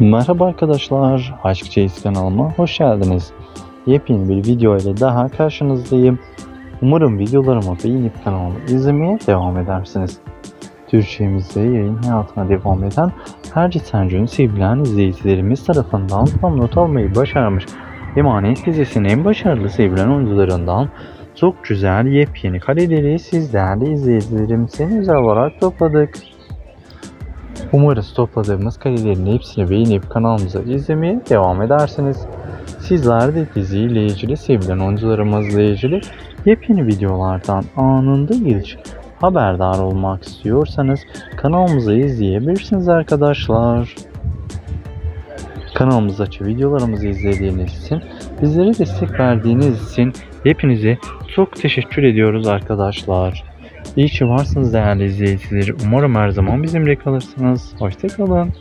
Merhaba arkadaşlar, Aşk Çeyiz kanalıma hoş geldiniz. Yepyeni bir video ile daha karşınızdayım. Umarım videolarımı beğenip kanalımı izlemeye devam edersiniz. Türkçemizde yayın hayatına devam eden Herci Sencun sevilen izleyicilerimiz tarafından tam not almayı başarmış Emanet dizisinin en başarılı sevilen oyuncularından çok güzel yepyeni kareleri sizlerle izleyicilerimizin özel olarak topladık. Umarız topladığımız karelerin hepsini beğenip kanalımıza izlemeye devam edersiniz. Sizler de diziyle ilgili sevilen oyuncularımızla ilgili yepyeni videolardan anında ilk haberdar olmak istiyorsanız kanalımızı izleyebilirsiniz arkadaşlar. Kanalımızdaki videolarımızı izlediğiniz için, bizlere destek verdiğiniz için hepinize çok teşekkür ediyoruz arkadaşlar. İyi ki varsınız değerli izleyiciler. Umarım her zaman bizimle kalırsınız. Hoşçakalın.